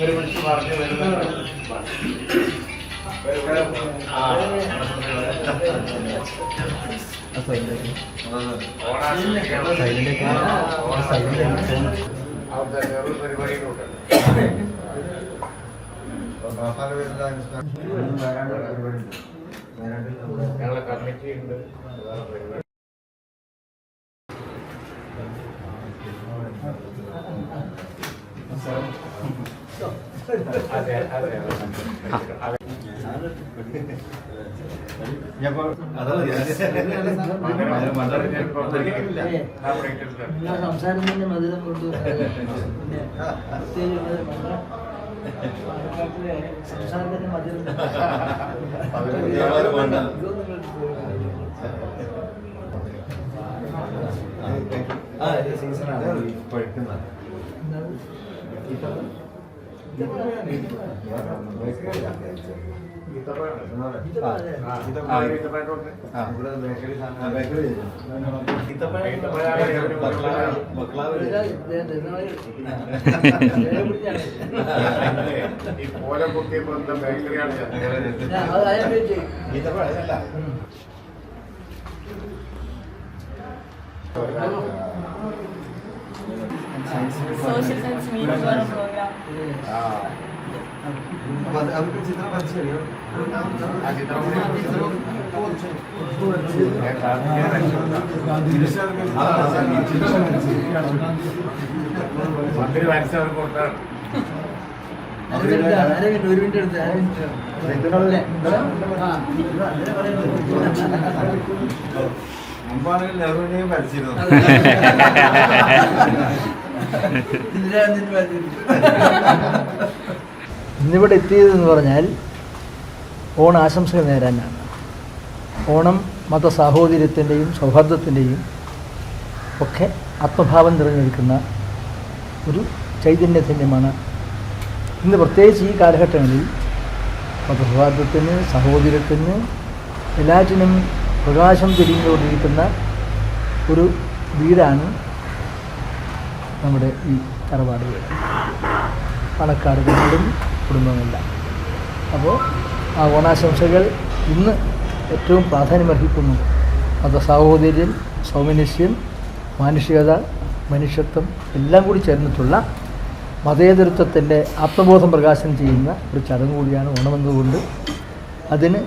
ഒരുമിച്ച് പറഞ്ഞു വരുന്നുണ്ട് പരിപാടിയിലുണ്ട് ഞങ്ങളെ കമ്മിറ്റി ഉണ്ട് അതെ അതെ നിങ്ങളെ സംസാരം തന്നെ മധുരം കൊണ്ട് ഉള്ളത് മധുരം. മധുരം ഇതൊന്നും ഈ പോലെ കുത്തിയ ബന്ധം ബേക്കറിയാണ് ഞാൻ സോഷ്യൽ സയൻസ് മീറ്റ് പ്രോഗ്രാം മന്ത്രി മനസ്സിലാക്കി കൊടുത്താണ് അരവിന്ദ് അരവിന്ദ് ഒരു മിനിറ്റ് എടുത്ത് അരവിന്ദ് മുമ്പാണെങ്കിൽ നെഹ്റുവിനെയും ഭരിച്ചിരുന്നു. ഇന്നിവിടെ എത്തിയതെന്ന് പറഞ്ഞാൽ ഓണാശംസകൾ നേരാനാണ് ഓണം മത സാഹോദര്യത്തിന്റെയും സൗഹാർദ്ദത്തിന്റെയും ഒക്കെ ആത്മഭാവം നിറഞ്ഞിരിക്കുന്ന ഒരു ചൈതന്യത്തിന്റെയുമാണ് ഇന്ന് പ്രത്യേകിച്ച് ഈ കാലഘട്ടങ്ങളിൽ മതസൗഹാർദ്ദത്തിന് സഹോദര്യത്തിന് എല്ലാറ്റിനും പ്രകാശം തിരിഞ്ഞുകൊണ്ടിരിക്കുന്ന ഒരു വീടാണ് നമ്മുടെ ഈ തറവാട് വീട്. പണക്കാട് വീടും കുടുംബമെല്ലാം അപ്പോൾ ആ ഓണാശംസകൾ ഇന്ന് ഏറ്റവും പ്രാധാന്യമർഹിക്കുന്നു. മത സാഹോദര്യം സൗമനസ്യം മാനുഷികത മനുഷ്യത്വം എല്ലാം കൂടി ചേർന്നിട്ടുള്ള മതേതരത്വത്തിന്റെ ആത്മബോധം പ്രകാശനം ചെയ്യുന്ന ഒരു ചടങ്ങ് കൂടിയാണ് ഓണമെന്നതുകൊണ്ട് അതിന്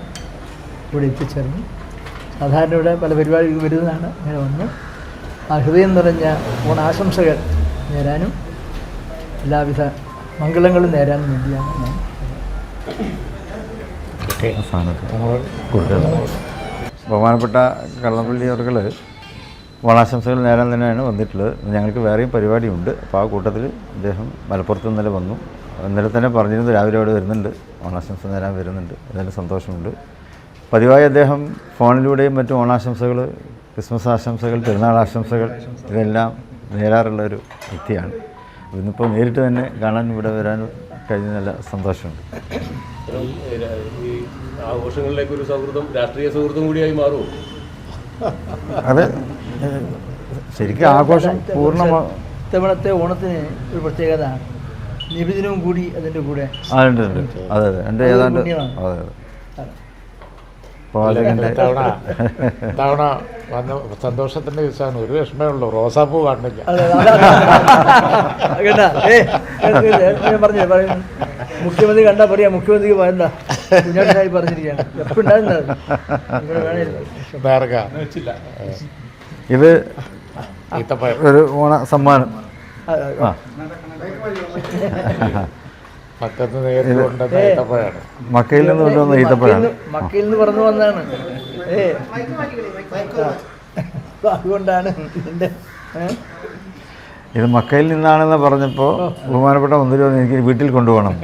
ഇവിടെ എത്തിച്ചേർന്നു. സാധാരണ ഇവിടെ പല പരിപാടികൾ വരുന്നതാണ്. ഇങ്ങനെ വന്ന്. ആ ഹൃദയം നിറഞ്ഞ ഓണാശംസകൾ നേരാനും എല്ലാവിധ മംഗളങ്ങളും നേരാനും വേണ്ടിയാണ് ഞാൻ ബഹുമാനപ്പെട്ട കള്ളപ്പള്ളി അവർകൾ ഓണാശംസകൾ നേരാൻ തന്നെയാണ് വന്നിട്ടുള്ളത്. ഞങ്ങൾക്ക് വേറെയും പരിപാടിയുണ്ട്. അപ്പോൾ ആ കൂട്ടത്തിൽ അദ്ദേഹം മലപ്പുറത്ത് ഇന്നലെ വന്നു. ഇന്നലെ തന്നെ പറഞ്ഞിരുന്നു രാവിലെ അവിടെ വരുന്നുണ്ട്. ഓണാശംസ നേരാൻ വരുന്നുണ്ട്. അതിന് സന്തോഷമുണ്ട്. പതിവായി അദ്ദേഹം ഫോണിലൂടെയും മറ്റും ഓണാശംസകൾ ക്രിസ്മസ് ആശംസകൾ പെരുന്നാൾ ആശംസകൾ ഇതെല്ലാം നേരാറുള്ള ഒരു വ്യക്തിയാണ്. ഇന്നിപ്പോൾ നേരിട്ട് തന്നെ കാണാൻ ഇവിടെ വരാൻ കഴിഞ്ഞ നല്ല സന്തോഷമുണ്ട്. ഇത്തരം ഈ ആഘോഷങ്ങളിലേക്ക് ഒരു സൗഹൃദം രാഷ്ട്രീയ സൗഹൃദം കൂടിയായി മാറുമോ? അത്. ശരിക്കും ആഘോഷം പൂർണ ഇത്തവണത്തെ ഓണത്തിന് ഒരു പ്രത്യേകത നിബിദിനവും കൂടി അതിന്റെ കൂടെ അതെ അതെ. എന്റെ ഏതാണ്ട് അതെ അതെ. പാചകന്റെ തവണ തവണ വന്ന സന്തോഷത്തിന്റെ ദിവസമാണ്. ഒരു വിഷമേ ഉള്ളൂ. റോസാപ്പൂ കാണില്ല. പറഞ്ഞു മുഖ്യമന്ത്രി കണ്ടാ പറയാ മുഖ്യമന്ത്രിക്ക് എന്താ കുഞ്ഞാട്ടായി പറഞ്ഞിരിക്കുകയാണ്. എപ്പോൾ ഇത് ഒരു ഓണ സമ്മാനം. ആ മക്കത്ത് നേരിട്ട് കൊണ്ടുവന്ന ഏ. ഈത്തപ്പഴമാണ് മക്കയിൽ നിന്ന് കൊണ്ടുവന്ന ഈത്തപ്പഴമാണ് മക്കയിൽ നിന്ന്- പറഞ്ഞു വന്നാണ് ഏ. അതുകൊണ്ടാണ്? ഇത് മക്കയിൽ നിന്നാണെന്ന് പറഞ്ഞപ്പോൾ ബഹുമാനപ്പെട്ട മന്ത്രി പറഞ്ഞു എനിക്ക് വീട്ടിൽ കൊണ്ടുപോകണം.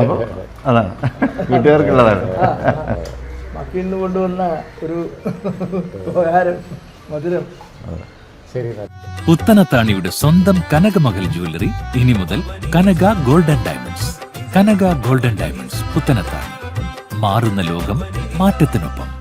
അപ്പോൾ അതാണ് വീട്ടുകാർക്കുള്ളതാണ്. മക്കയിൽ നിന്ന് കൊണ്ടുവന്ന ഒരു ഉപകാരം മധുരം. ശരി. പുത്തനത്താണിയുടെ സ്വന്തം കനകമകൽ ജ്വല്ലറി ഇനി മുതൽ Kanaka golden diamonds. Kanaka golden diamonds പുത്തനത്താണ് മാറുന്ന ലോകം മാറ്റത്തിനൊപ്പം.